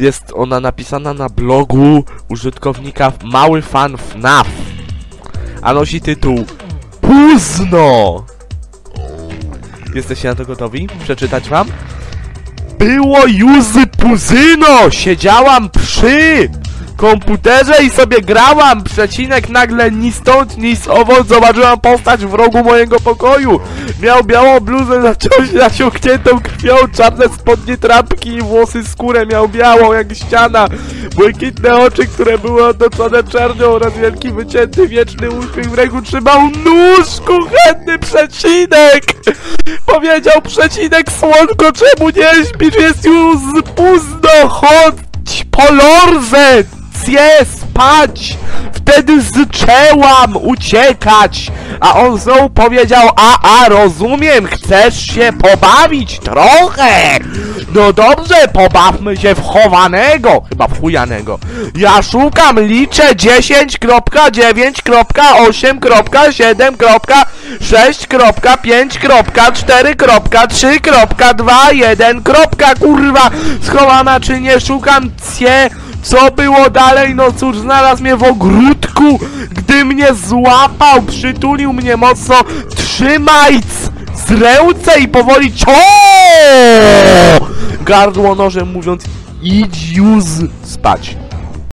Jest ona napisana na blogu użytkownika Mały Fan FNAF. A nosi tytuł Późno! Jesteście na to gotowi? Przeczytać wam? Było już puzyno! Siedziałam przy komputerze i sobie grałam! Przecinek nagle ni stąd, ni z owąd zobaczyłam postać w rogu mojego pokoju! Miał białą bluzę zaciąć nasiąkniętą krwią, czarne spodnie trampki i włosy skórę miał białą jak ściana, błękitne oczy, które były otoczone czernią oraz wielki wycięty wieczny uśmiech w ręku trzymał nóż, kuchenny przecinek! Powiedział przecinek słonko, czemu nie śpisz? Jest już późno, chodź po Cie spać! Wtedy zaczęłam uciekać! A on znowu powiedział, a, a, rozumiem, chcesz się pobawić trochę! No dobrze, pobawmy się w chowanego, chyba w chujanego. Ja szukam, liczę 10.9.8.7.6.5.4.3.2.1. Kurwa, schowana czy nie szukam cie... Co było dalej? No cóż, znalazł mnie w ogródku, gdy mnie złapał, przytulił mnie mocno, trzymaj z ręce i powoli cio! Gardło nożem mówiąc, idź już spać.